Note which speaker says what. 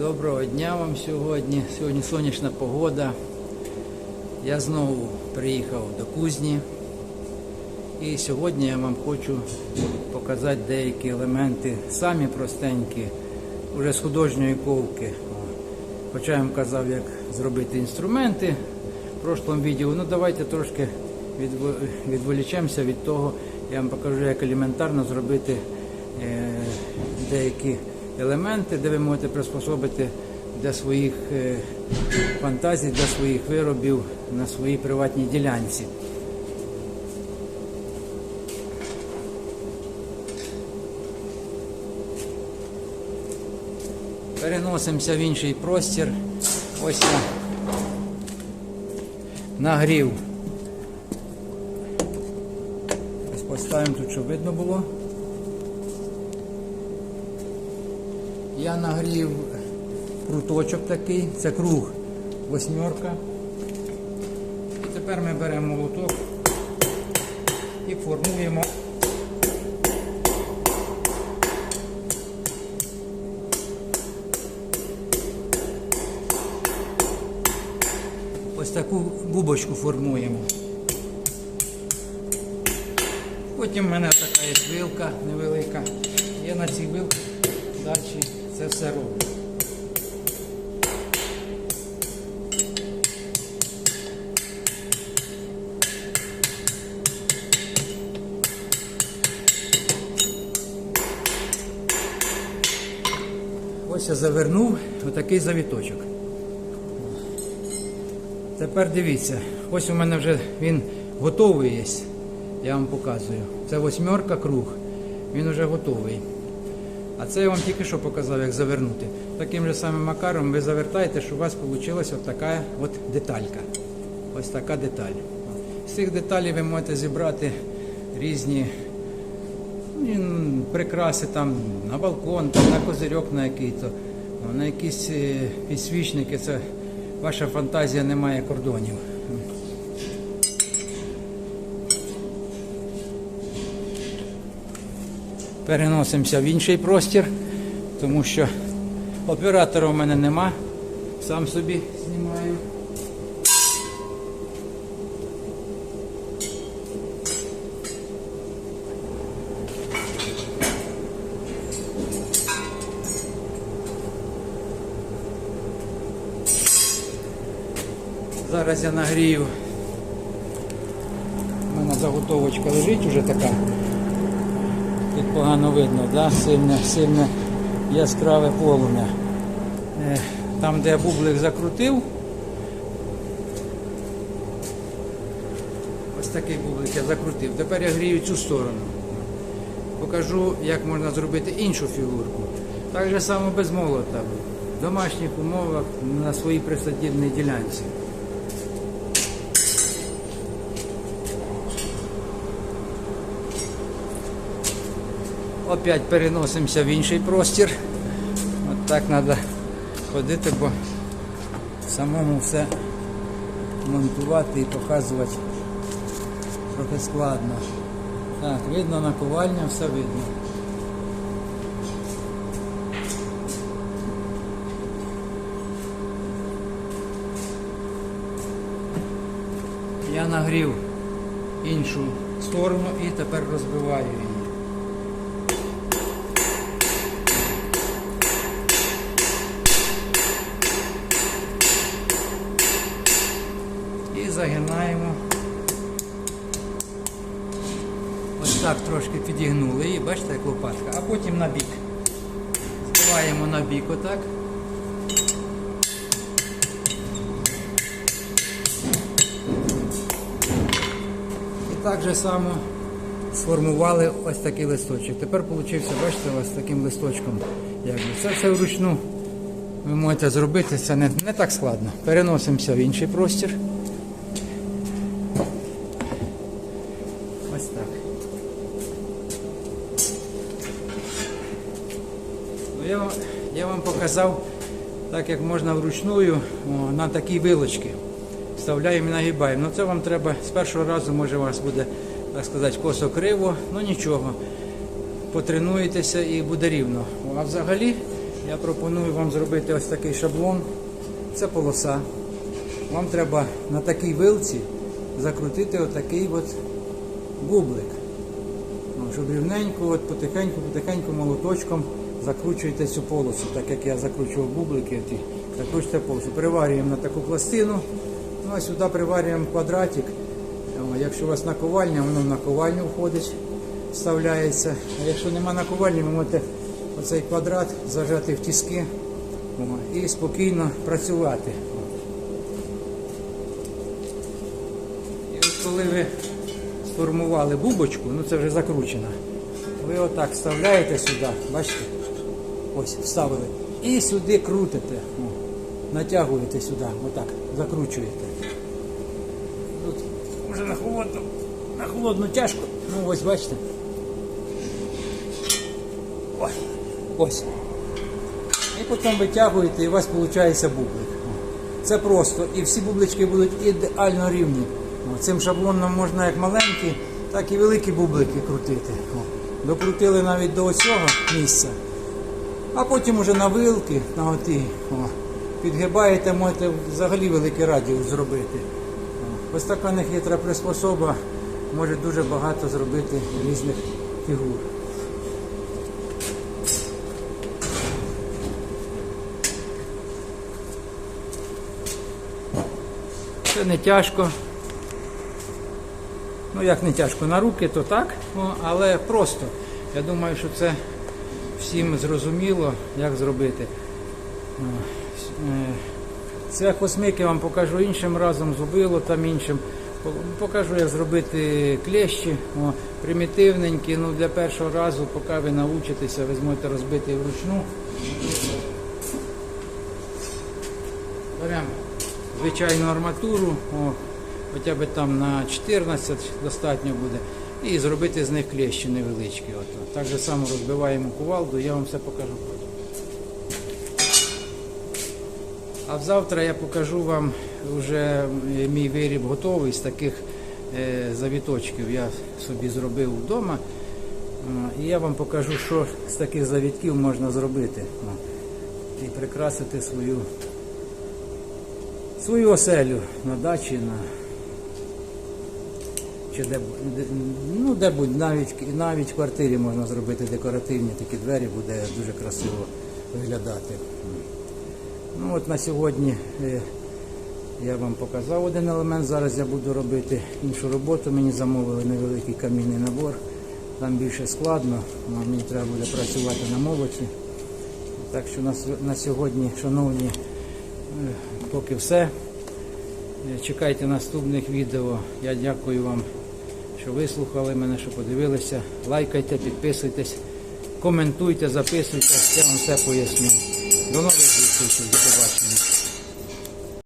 Speaker 1: Доброго дня вам сьогодні. Сьогодні сонячна погода. Я знову приїхав до кузні. І сьогодні я вам хочу показати деякі елементи, самі простенькі, уже з художньої ковки. Хоча я вам казав, як зробити інструменти в прошлому відео. Ну давайте трошки відволічемося від того. Я вам покажу, як елементарно зробити е, деякі елементи, де ви можете приспособити для своїх е, фантазій, для своїх виробів на своїй приватній ділянці. Переносимося в інший простір. Ось я нагрів. Ось поставимо тут, щоб видно було. Я нагрів круточок такий, це круг восьмерка. І тепер ми беремо молоток і формуємо ось таку бубочку формуємо. Потім в мене така вилка невелика. Я на цій вилці далі це все роблю. Ось я завернув отакий завіточок. Тепер дивіться, ось у мене вже він готовий є. Я вам показую. Це восьмерка круг. Він вже готовий. А це я вам тільки що показав, як завернути. Таким же самим макаром ви завертаєте, щоб у вас вийшла ось така от деталька. Ось така деталь. З цих деталей ви можете зібрати різні ну, прикраси там на балкон, там, на козирьок на який-то, ну, на якісь е, підсвічники. Це ваша фантазія не має кордонів. Переносимося в інший простір, тому що оператора у мене нема. Сам собі знімаю. Зараз я нагрію. У мене заготовочка лежить уже така. Тут погано видно, да? сильне, сильне яскраве полум'я. Е, Там, де бублик закрутив, ось такий бублик я закрутив. Тепер я грію цю сторону. Покажу, як можна зробити іншу фігурку. Так само без молота. В домашніх умовах на своїй присадібній ділянці. Опять переносимося в інший простір. От так треба ходити, бо самому все монтувати і показувати трохи складно. Так, видно наковальня, все видно. Я нагрів іншу сторону і тепер розбиваю її. І загинаємо. Ось так трошки підігнули її, бачите, як лопатка, а потім на бік. Збиваємо на бік отак. І так же само сформували ось такий листочок. Тепер вийшов, бачите, ось таким листочком. Якби. Це все вручну ви можете зробити, це не, не так складно. Переносимося в інший простір. Ось так. Ну, я, я вам показав, так як можна вручную о, на такі вилочки. Вставляємо і нагибаємо. Ну це вам треба з першого разу, може у вас буде, так сказати, косо криво, ну нічого. Потренуєтеся і буде рівно. А взагалі Я пропоную вам зробити ось такий шаблон. Це полоса. Вам треба на такій вилці закрутити отакий от бублик. Ну, щоб рівненько, от потихеньку, потихеньку молоточком закручуєте цю полосу, так як я закручував бублики, закручуєте полосу. Приварюємо на таку пластину, ну а сюди приварюємо квадратик. Якщо у вас наковальня, воно в наковальню входить, вставляється. А якщо нема наковальні, ви можете оцей квадрат зажати в тіски і спокійно працювати. І от коли ви сформували бубочку, ну це вже закручена, ви отак вставляєте сюди, бачите? Ось, вставили. І сюди крутите. Натягуєте сюди, отак, закручуєте. Тут вже на холодну, на холодну тяжко. Ну ось бачите. О, ось. І потім витягуєте і у вас виходить бублик. Це просто. І всі бублички будуть ідеально рівні. Цим шаблоном можна як маленькі, так і великі бублики крутити. Докрутили навіть до цього місця. А потім уже на вилки, на оті, о, підгибаєте, можете взагалі великий радіус зробити. Ось така нехитра приспособа може дуже багато зробити різних фігур. Це не тяжко. Ну як не тяжко, на руки, то так, але просто. Я думаю, що це всім зрозуміло, як зробити. О, е, Це космики вам покажу іншим разом, зубило там іншим. Покажу, як зробити клещі, о, примітивненькі. Ну, для першого разу, поки ви навчитеся, ви зможете розбити вручну. Беремо звичайну арматуру, о, хоча б там на 14 достатньо буде. І зробити з них клещі невеличкі. От. Так же само розбиваємо кувалду, я вам все покажу. А завтра я покажу вам вже мій виріб готовий з таких е, завіточків. Я собі зробив вдома. Е, І я вам покажу, що з таких завітків можна зробити. І прикрасити свою, свою оселю на дачі. На, чи де, ну, де будь, навіть, навіть в квартирі можна зробити декоративні такі двері, буде дуже красиво виглядати. Ну от на сьогодні е, я вам показав один елемент. Зараз я буду робити іншу роботу. Мені замовили невеликий камінний набор. Там більше складно, мені треба буде працювати на молоті. Так що на, на сьогодні, шановні, е, поки все. Е, Чекайте наступних відео. Я дякую вам, що вислухали мене, що подивилися. Лайкайте, підписуйтесь, коментуйте, записуйте, я вам все поясню. До нових зустрічей, до побачення.